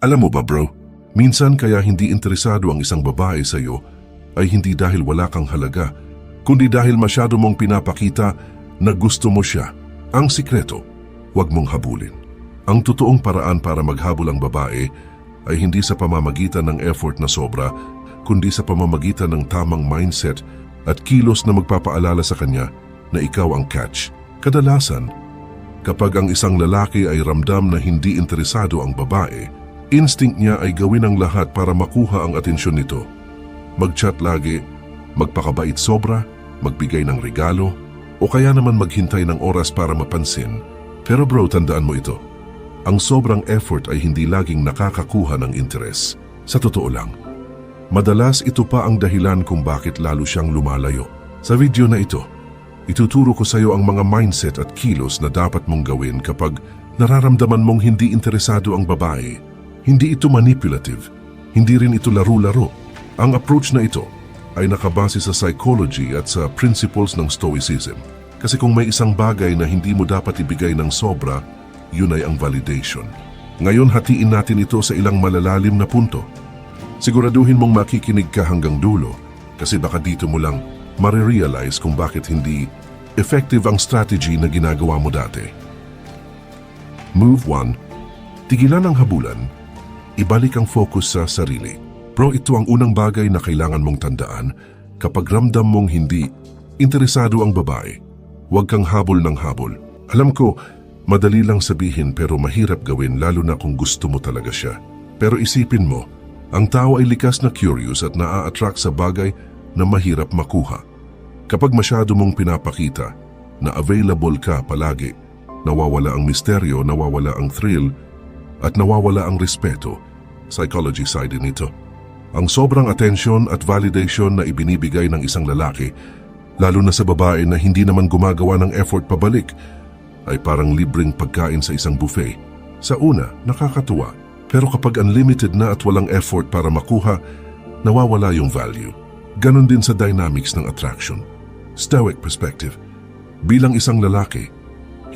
Alam mo ba bro, minsan kaya hindi interesado ang isang babae sa iyo ay hindi dahil wala kang halaga, kundi dahil masyado mong pinapakita na gusto mo siya. Ang sikreto, huwag mong habulin. Ang totoong paraan para maghabol ang babae ay hindi sa pamamagitan ng effort na sobra, kundi sa pamamagitan ng tamang mindset at kilos na magpapaalala sa kanya na ikaw ang catch. Kadalasan, kapag ang isang lalaki ay ramdam na hindi interesado ang babae, instinct niya ay gawin ang lahat para makuha ang atensyon nito. Mag-chat lagi, magpakabait sobra, magbigay ng regalo, o kaya naman maghintay ng oras para mapansin. Pero bro, tandaan mo ito. Ang sobrang effort ay hindi laging nakakakuha ng interes. Sa totoo lang, madalas ito pa ang dahilan kung bakit lalo siyang lumalayo. Sa video na ito, ituturo ko sa iyo ang mga mindset at kilos na dapat mong gawin kapag nararamdaman mong hindi interesado ang babae. Hindi ito manipulative, hindi rin ito laro-laro. Ang approach na ito ay nakabase sa psychology at sa principles ng Stoicism. Kasi kung may isang bagay na hindi mo dapat ibigay ng sobra, yun ay ang validation. Ngayon hatiin natin ito sa ilang malalalim na punto. Siguraduhin mong makikinig ka hanggang dulo kasi baka dito mo lang marirealize kung bakit hindi effective ang strategy na ginagawa mo dati. Move 1. Tigilan ang habulan. Ibalik ang focus sa sarili. Bro, ito ang unang bagay na kailangan mong tandaan kapag ramdam mong hindi interesado ang babae. Huwag kang habol ng habol. Alam ko, madali lang sabihin pero mahirap gawin lalo na kung gusto mo talaga siya. Pero isipin mo, ang tao ay likas na curious at naa-attract sa bagay na mahirap makuha. Kapag masyado mong pinapakita na available ka palagi, nawawala ang misteryo, nawawala ang thrill, at nawawala ang respeto. Psychology side din ito. Ang sobrang attention at validation na ibinibigay ng isang lalaki, lalo na sa babae na hindi naman gumagawa ng effort pabalik, ay parang libreng pagkain sa isang buffet. Sa una, nakakatuwa, pero kapag unlimited na at walang effort para makuha, nawawala yung value. Ganon din sa dynamics ng attraction. Stoic perspective. Bilang isang lalaki,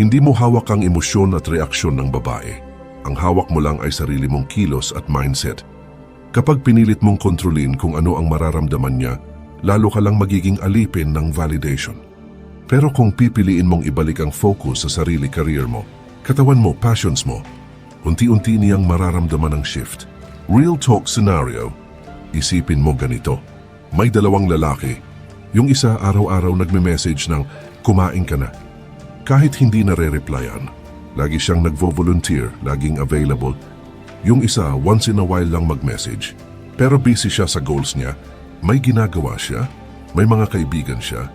hindi mo hawak ang emosyon at reaksyon ng babae. Ang hawak mo lang ay sarili mong kilos at mindset. Kapag pinilit mong kontrolin kung ano ang mararamdaman niya, lalo ka lang magiging alipin ng validation. Pero kung pipiliin mong ibalik ang focus sa sarili career mo, katawan mo, passions mo, unti-unti niyang mararamdaman ang shift. Real talk scenario, isipin mo ganito. May dalawang lalaki. Yung isa araw-araw nagme-message ng kumain ka na. Kahit hindi nare-replyan, lagi siyang nagvo-volunteer, laging available. Yung isa once in a while lang mag-message. Pero busy siya sa goals niya, may ginagawa siya, may mga kaibigan siya,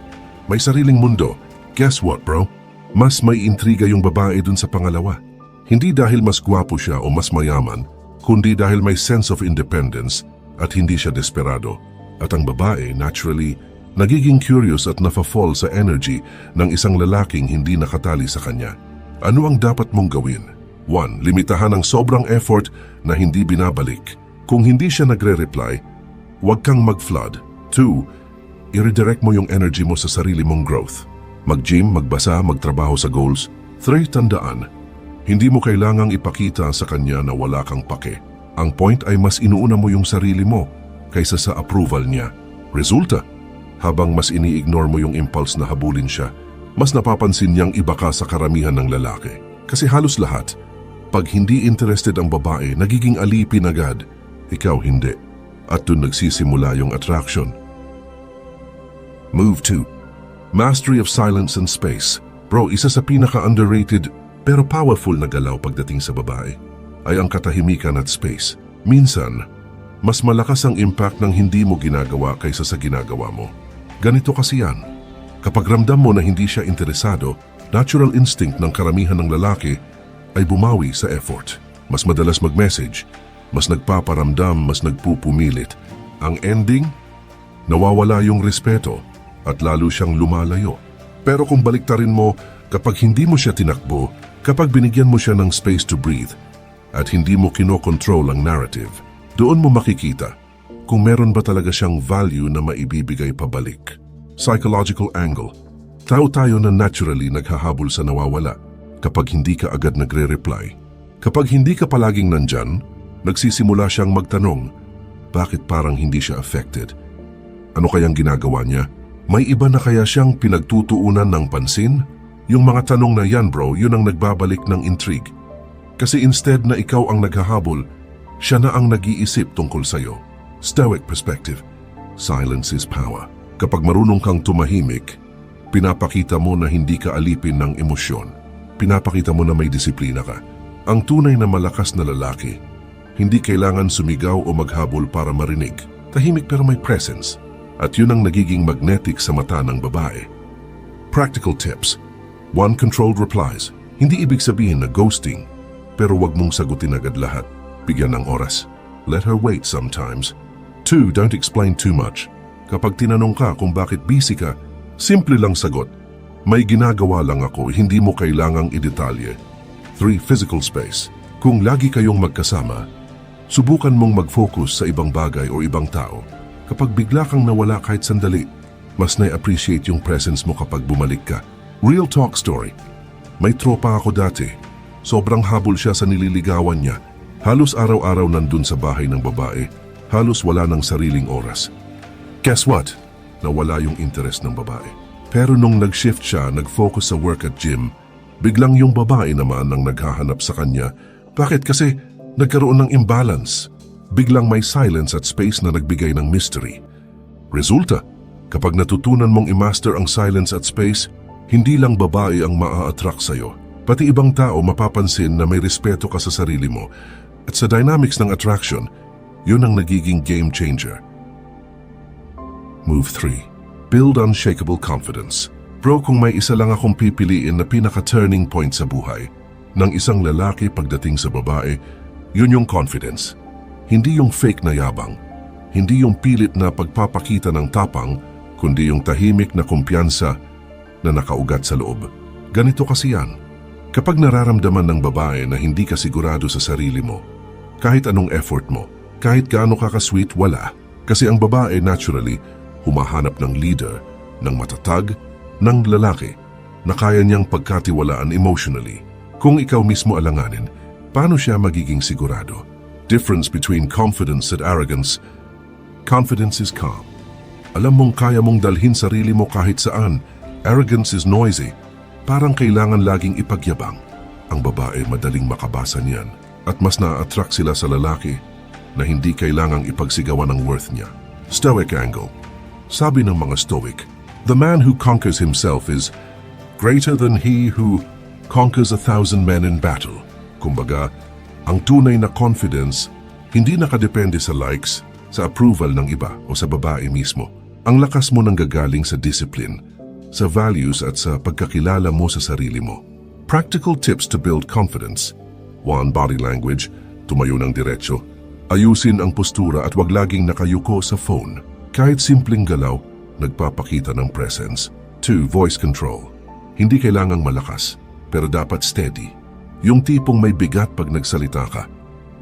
may sariling mundo. Guess what bro? Mas may intriga yung babae dun sa pangalawa. Hindi dahil mas gwapo siya o mas mayaman, kundi dahil may sense of independence at hindi siya desperado. At ang babae, naturally, nagiging curious at nafa-fall sa energy ng isang lalaking hindi nakatali sa kanya. Ano ang dapat mong gawin? 1. Limitahan ang sobrang effort na hindi binabalik. Kung hindi siya nagre-reply, huwag kang mag-flood. 2. I-redirect mo yung energy mo sa sarili mong growth. Mag-gym, magbasa, magtrabaho sa goals. 3. Tandaan, hindi mo kailangang ipakita sa kanya na wala kang pake. Ang point ay mas inuuna mo yung sarili mo kaysa sa approval niya. Resulta, habang mas ini-ignore mo yung impulse na habulin siya, mas napapansin niyang iba ka sa karamihan ng lalaki. Kasi halos lahat, pag hindi interested ang babae, nagiging alipin agad. Ikaw hindi. At dun nagsisimula yung attraction. Move 2. Mastery of Silence and Space. Bro, isa sa pinaka-underrated pero powerful na galaw pagdating sa babae ay ang katahimikan at space. Minsan, mas malakas ang impact ng hindi mo ginagawa kaysa sa ginagawa mo. Ganito kasi yan. Kapag ramdam mo na hindi siya interesado, natural instinct ng karamihan ng lalaki ay bumawi sa effort. Mas madalas mag-message, mas nagpaparamdam, mas nagpupumilit. Ang ending, nawawala yung respeto at lalo siyang lumalayo. Pero kung baliktarin mo, kapag hindi mo siya tinakbo, kapag binigyan mo siya ng space to breathe, at hindi mo kinokontrol ang narrative, doon mo makikita kung meron ba talaga siyang value na maibibigay pabalik. Psychological angle. Tao tayo na naturally naghahabol sa nawawala kapag hindi ka agad nagre-reply. Kapag hindi ka palaging nandyan, nagsisimula siyang magtanong, bakit parang hindi siya affected? Ano kayang ginagawa niya? May iba na kaya siyang pinagtutuunan ng pansin? Yung mga tanong na yan bro, yun ang nagbabalik ng intrigue. Kasi instead na ikaw ang naghahabol, siya na ang nag-iisip tungkol sa'yo. Stoic perspective. Silence is power. Kapag marunong kang tumahimik, pinapakita mo na hindi ka alipin ng emosyon. Pinapakita mo na may disiplina ka. Ang tunay na malakas na lalaki, hindi kailangan sumigaw o maghabol para marinig. Tahimik pero may presence. At yun ang nagiging magnetic sa mata ng babae. Practical tips. One, controlled replies. Hindi ibig sabihin na ghosting, pero wag mong sagutin agad lahat. Bigyan ng oras. Let her wait sometimes. Two, don't explain too much. Kapag tinanong ka kung bakit busy ka, simple lang sagot. May ginagawa lang ako, hindi mo kailangang idetalye. Three, physical space. Kung lagi kayong magkasama, subukan mong mag-focus sa ibang bagay o ibang tao. Kapag bigla kang nawala kahit sandali, mas na-appreciate yung presence mo kapag bumalik ka. Real talk story. May tropa ako dati. Sobrang habol siya sa nililigawan niya. Halos araw-araw nandun sa bahay ng babae. Halos wala ng sariling oras. Guess what? Nawala yung interest ng babae. Pero nung nag-shift siya, nag-focus sa work at gym, biglang yung babae naman ang naghahanap sa kanya. Bakit? Kasi nagkaroon ng imbalance. Biglang may silence at space na nagbigay ng mystery. Resulta, kapag natutunan mong i-master ang silence at space, hindi lang babae ang maa-attract sa'yo. Pati ibang tao mapapansin na may respeto ka sa sarili mo. At sa dynamics ng attraction, yun ang nagiging game changer. Move 3. Build unshakable confidence. Bro, kung may isa lang akong pipiliin na pinaka-turning point sa buhay ng isang lalaki pagdating sa babae, yun yung confidence. Hindi yung fake na yabang. Hindi yung pilit na pagpapakita ng tapang, kundi yung tahimik na kumpiyansa na nakaugat sa loob. Ganito kasi yan. Kapag nararamdaman ng babae na hindi ka sigurado sa sarili mo, kahit anong effort mo, kahit gaano ka ka-sweet, wala. Kasi ang babae naturally humahanap ng leader, ng matatag, ng lalaki na kaya niyang pagkatiwalaan emotionally. Kung ikaw mismo alanganin, paano siya magiging sigurado? Difference between confidence and arrogance. Confidence is calm. Alam mong kaya mong dalhin sarili mo kahit saan. Arrogance is noisy. Parang kailangan laging ipagyabang. Ang babae madaling makabasa niyan at mas na-attract sila sa lalaki na hindi kailangang ipagsigawan ang worth niya. Stoic angle. Sabi ng mga Stoic, the man who conquers himself is greater than he who conquers a thousand men in battle. Kumbaga, ang tunay na confidence hindi nakadepende sa likes, sa approval ng iba o sa babae mismo. Ang lakas mo nang gagaling sa discipline, sa values at sa pagkakilala mo sa sarili mo. Practical tips to build confidence. 1. Body language. Tumayo ng diretsyo. Ayusin ang postura at wag laging nakayuko sa phone. Kahit simpleng galaw, nagpapakita ng presence. 2. Voice control. Hindi kailangang malakas, pero dapat steady. Yung tipong may bigat pag nagsalita ka.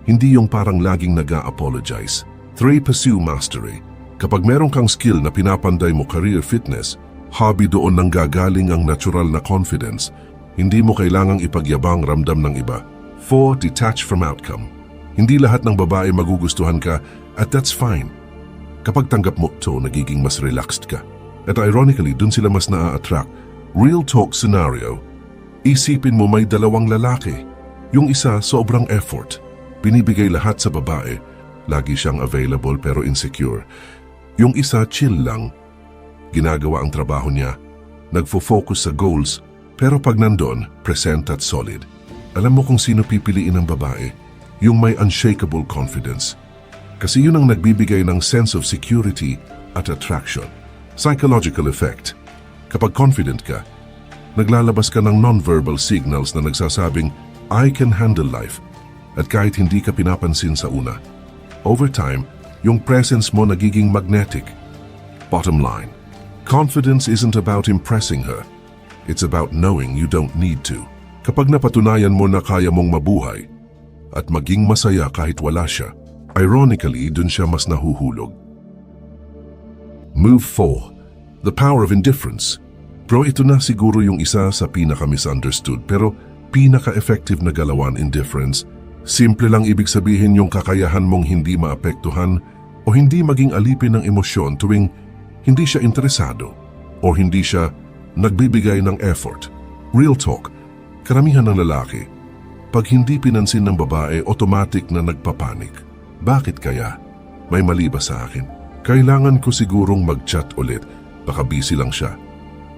Hindi yung parang laging nag-a-apologize. 3. Pursue mastery. Kapag meron kang skill na pinapanday mo career fitness, hobby doon nang gagaling ang natural na confidence. Hindi mo kailangang ipagyabang ramdam ng iba. 4. Detach from outcome. Hindi lahat ng babae magugustuhan ka at that's fine. Kapag tanggap mo to, nagiging mas relaxed ka. At ironically, dun sila mas naa-attract. Real talk scenario. Isipin mo may dalawang lalaki. Yung isa, sobrang effort. Binibigay lahat sa babae. Lagi siyang available pero insecure. Yung isa, chill lang. Ginagawa ang trabaho niya. Nagfo-focus sa goals. Pero pag nandun, present at solid. Alam mo kung sino pipiliin ng babae? Yung may unshakable confidence. Kasi yun ang nagbibigay ng sense of security at attraction. Psychological effect. Kapag confident ka, naglalabas ka ng non-verbal signals na nagsasabing, I can handle life. At kahit hindi ka pinapansin sa una, over time, yung presence mo nagiging magnetic. Bottom line, confidence isn't about impressing her. It's about knowing you don't need to. Kapag napatunayan mo na kaya mong mabuhay at maging masaya kahit wala siya, ironically, dun siya mas nahuhulog. Move 4. The power of indifference. Bro, ito na siguro yung isa sa pinaka-misunderstood pero pinaka-effective na galawan indifference. Simple lang ibig sabihin yung kakayahan mong hindi maapektuhan o hindi maging alipin ng emosyon tuwing hindi siya interesado o hindi siya nagbibigay ng effort. Real talk, karamihan ng lalaki, pag hindi pinansin ng babae, automatic na nagpapanik. Bakit kaya? May mali ba sa akin? Kailangan ko sigurong mag-chat ulit, baka busy lang siya.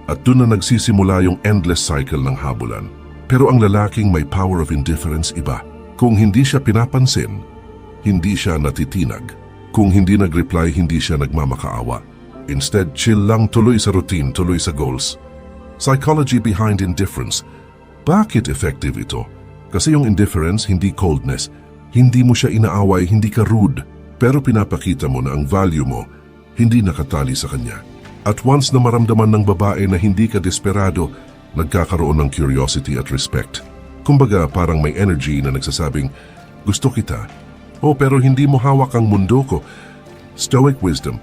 At doon na nagsisimula yung endless cycle ng habulan. Pero ang lalaking may power of indifference iba. Kung hindi siya pinapansin, hindi siya natitinag. Kung hindi nag-reply, hindi siya nagmamakaawa. Instead, chill lang tuloy sa routine, tuloy sa goals. Psychology behind indifference. Bakit effective ito? Kasi yung indifference, hindi coldness. Hindi mo siya inaaway, hindi ka rude. Pero pinapakita mo na ang value mo, hindi nakatali sa kanya. At once na maramdaman ng babae na hindi ka desperado, nagkakaroon ng curiosity at respect. Kumbaga parang may energy na nagsasabing, gusto kita. Oh, pero hindi mo hawak ang mundo ko. Stoic wisdom.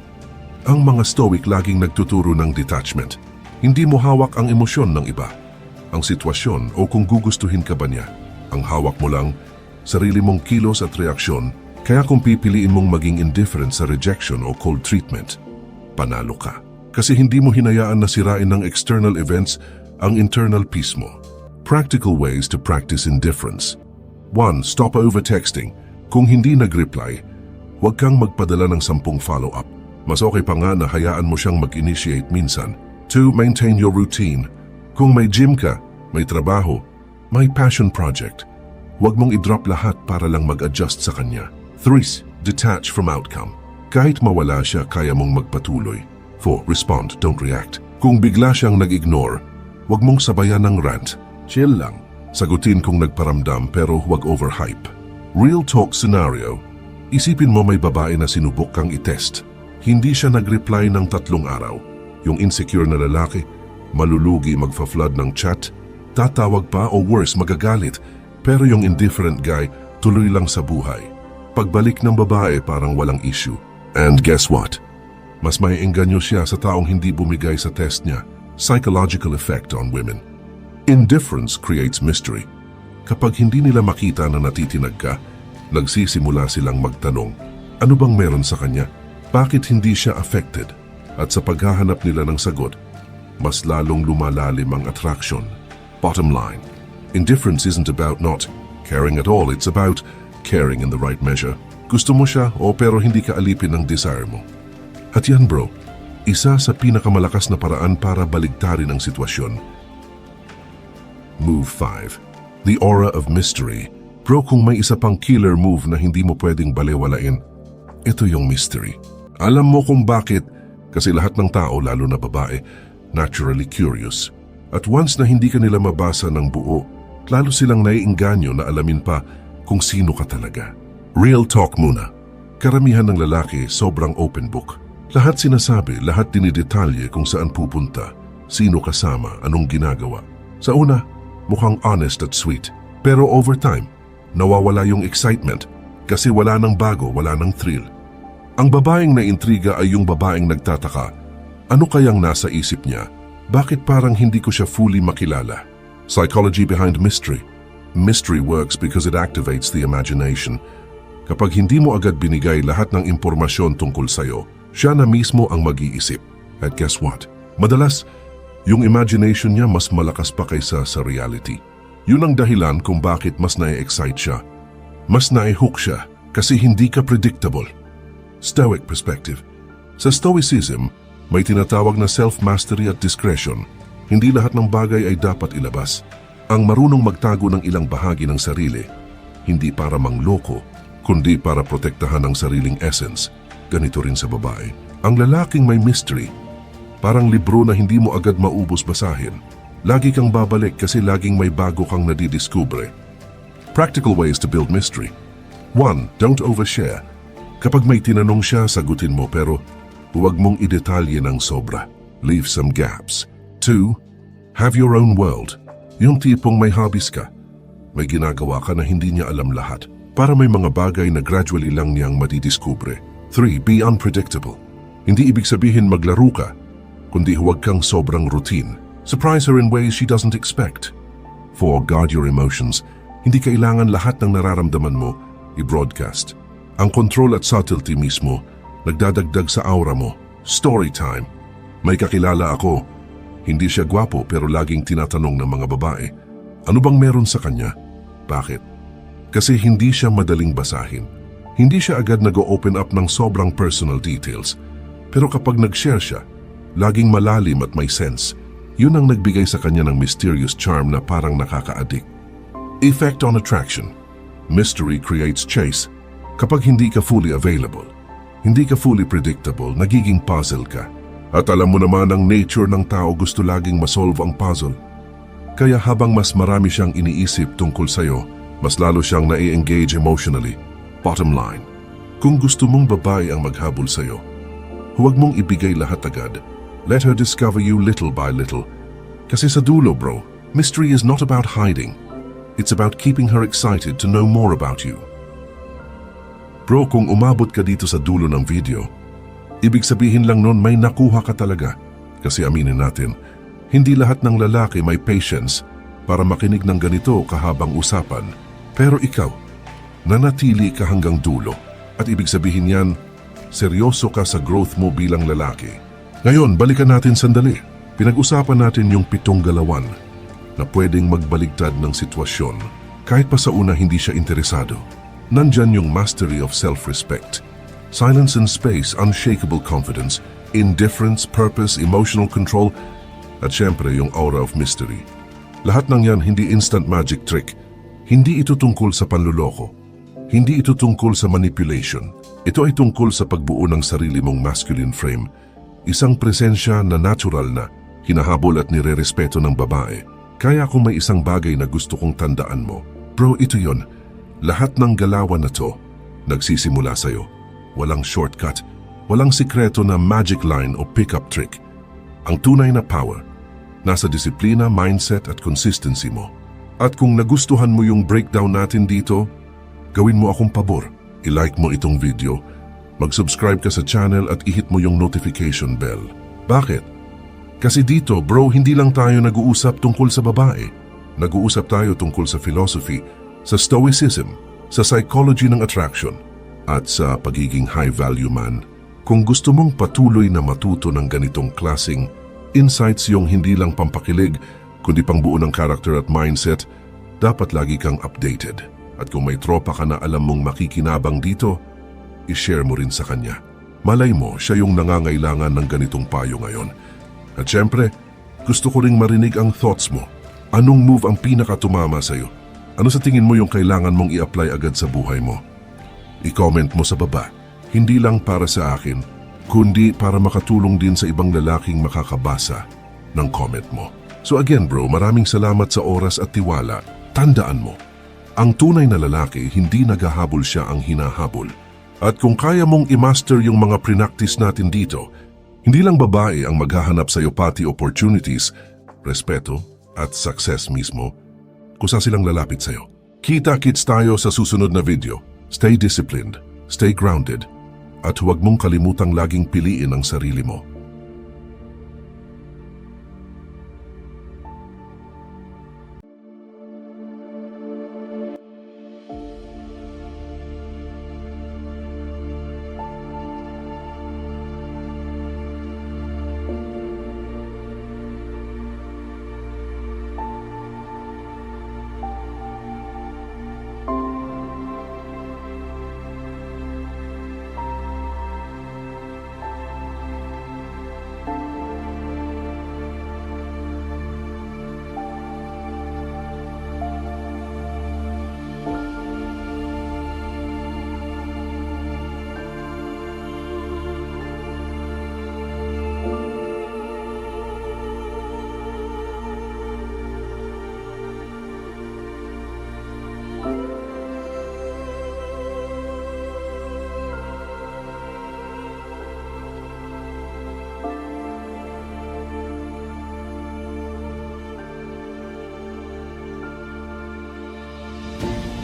Ang mga stoic laging nagtuturo ng detachment. Hindi mo hawak ang emosyon ng iba, ang sitwasyon o kung gugustuhin ka ba niya. Ang hawak mo lang, sarili mong kilos at reaksyon, kaya kung pipiliin mong maging indifferent sa rejection o cold treatment, panalo ka. Kasi hindi mo hinayaan na sirain ng external events ang internal peace mo. Practical ways to practice indifference. 1. Stop over-texting. Kung hindi nag-reply, huwag kang magpadala ng sampung follow-up. Mas okay pa nga na hayaan mo siyang mag-initiate minsan. 2. Maintain your routine. Kung may gym ka, may trabaho, may passion project, huwag mong i-drop lahat para lang mag-adjust sa kanya. 3. Detach from outcome. Kahit mawala siya, kaya mong magpatuloy. 4. Respond, don't react. Kung bigla siyang nag-ignore, huwag mong sabayan ng rant. Chill lang. Sagutin kung nagparamdam pero huwag overhype. Real talk scenario. Isipin mo may babae na sinubok kang itest. Hindi siya nag-reply ng tatlong araw. Yung insecure na lalaki, malulugi magfa-flood ng chat, tatawag pa o worse magagalit. Pero yung indifferent guy, tuloy lang sa buhay. Pagbalik ng babae parang walang issue. And guess what? Mas may engganyo siya sa taong hindi bumigay sa test niya. Psychological effect on women. Indifference creates mystery. Kapag hindi nila makita na natitinag ka, nagsisimula silang magtanong, ano bang meron sa kanya? Bakit hindi siya affected? At sa paghahanap nila ng sagot, mas lalong lumalalim ang attraction. Bottom line, indifference isn't about not caring at all, it's about caring in the right measure. Gusto mo siya o pero hindi ka alipin ng desire mo. At yan bro, isa sa pinakamalakas na paraan para baligtarin ang sitwasyon. Move 5. The Aura of Mystery. Bro, kung may isa pang killer move na hindi mo pwedeng balewalain, ito yung mystery. Alam mo kung bakit, kasi lahat ng tao, lalo na babae, naturally curious. At once na hindi ka nila mabasa ng buo, lalo silang naiinganyo na alamin pa kung sino ka talaga. Real talk muna. Karamihan ng lalaki sobrang open book. Lahat sinasabi, lahat dinidetalye kung saan pupunta, sino kasama, anong ginagawa. Sa una, mukhang honest at sweet. Pero over time, nawawala yung excitement kasi wala nang bago, wala nang thrill. Ang babaeng naintriga ay yung babaeng nagtataka. Ano kayang nasa isip niya? Bakit parang hindi ko siya fully makilala? Psychology behind mystery. Mystery works because it activates the imagination. Kapag hindi mo agad binigay lahat ng impormasyon tungkol sa'yo, siya na mismo ang mag-iisip. At guess what? Madalas, yung imagination niya mas malakas pa kaysa sa reality. Yun ang dahilan kung bakit mas na-excite siya. Mas na-hook siya kasi hindi ka predictable. Stoic perspective. Sa Stoicism, may tinatawag na self-mastery at discretion. Hindi lahat ng bagay ay dapat ilabas. Ang marunong magtago ng ilang bahagi ng sarili, hindi para mangloko, kundi para protektahan ang sariling essence. Ganito rin sa babae. Ang lalaking may mystery, parang libro na hindi mo agad maubos basahin. Lagi kang babalik kasi laging may bago kang nadidiskubre. Practical ways to build mystery. 1. Don't overshare. Kapag may tinanong siya, sagutin mo pero huwag mong idetalye ng sobra. Leave some gaps. 2. Have your own world. Yung tipong may hobbies ka. May ginagawa ka na hindi niya alam lahat para may mga bagay na gradually lang niyang madidiskubre. 3. Be unpredictable. Hindi ibig sabihin maglaro ka, kundi huwag kang sobrang routine. Surprise her in ways she doesn't expect. 4. Guard your emotions. Hindi kailangan lahat ng nararamdaman mo i-broadcast. Ang control at subtlety mismo nagdadagdag sa aura mo. Story time. May kakilala ako. Hindi siya gwapo pero laging tinatanong ng mga babae. Ano bang meron sa kanya? Bakit? Kasi hindi siya madaling basahin. Hindi siya agad nag-open up ng sobrang personal details. Pero kapag nag-share siya, laging malalim at may sense. Yun ang nagbigay sa kanya ng mysterious charm na parang nakaka-addict. Effect on attraction. Mystery creates chase. Kapag hindi ka fully available, hindi ka fully predictable, nagiging puzzle ka. At alam mo naman ang nature ng tao gusto laging masolve ang puzzle. Kaya habang mas marami siyang iniisip tungkol sa'yo, mas lalo siyang nai-engage emotionally. Bottom line, kung gusto mong babae ang maghabol sa'yo, huwag mong ibigay lahat agad. Let her discover you little by little. Kasi sa dulo, bro, mystery is not about hiding. It's about keeping her excited to know more about you. Bro, kung umabot ka dito sa dulo ng video, ibig sabihin lang nun may nakuha ka talaga. Kasi aminin natin, hindi lahat ng lalaki may patience para makinig ng ganito kahabang usapan. Pero ikaw, nanatili ka hanggang dulo. At ibig sabihin yan, seryoso ka sa growth mo bilang lalaki. Ngayon, balikan natin sandali. Pinag-usapan natin yung pitong galawan na pwedeng magbaligtad ng sitwasyon kahit pa sa una hindi siya interesado. Nandyan yung mastery of self-respect, silence and space, unshakable confidence, indifference, purpose, emotional control, at syempre yung aura of mystery. Lahat ng yan hindi instant magic trick. Hindi ito tungkol sa panluloko. Hindi ito tungkol sa manipulation. Ito ay tungkol sa pagbuo ng sarili mong masculine frame. Isang presensya na natural na, hinahabol at nirerespeto ng babae. Kaya kung may isang bagay na gusto kong tandaan mo, bro, ito yon. Lahat ng galawan na to, nagsisimula sa'yo. Walang shortcut, walang sikreto na magic line o pick-up trick. Ang tunay na power, nasa disiplina, mindset at consistency mo. At kung nagustuhan mo yung breakdown natin dito, gawin mo akong pabor. I-like mo itong video, mag-subscribe ka sa channel at ihit mo yung notification bell. Bakit? Kasi dito, bro, hindi lang tayo nag-uusap tungkol sa babae. Nag-uusap tayo tungkol sa philosophy, sa stoicism, sa psychology ng attraction, at sa pagiging high-value man. Kung gusto mong patuloy na matuto ng ganitong klasing insights yung hindi lang pampakilig, kundi pangbuo ng character at mindset, dapat lagi kang updated. At kung may tropa ka na alam mong makikinabang dito, i-share mo rin sa kanya. Malay mo, siya yung nangangailangan ng ganitong payo ngayon. At syempre, gusto ko ring marinig ang thoughts mo. Anong move ang pinakatumama sa'yo? Ano sa tingin mo yung kailangan mong i-apply agad sa buhay mo? I-comment mo sa baba. Hindi lang para sa akin, kundi para makatulong din sa ibang lalaking makakabasa ng comment mo. So again bro, maraming salamat sa oras at tiwala. Tandaan mo, ang tunay na lalaki hindi naghahabol siya ang hinahabol. At kung kaya mong i-master yung mga prinactice natin dito, hindi lang babae ang maghahanap sa iyo pati opportunities, respeto at success mismo, kusa silang lalapit sa iyo. Kita-kits tayo sa susunod na video. Stay disciplined, stay grounded, at huwag mong kalimutang laging piliin ang sarili mo. Bye.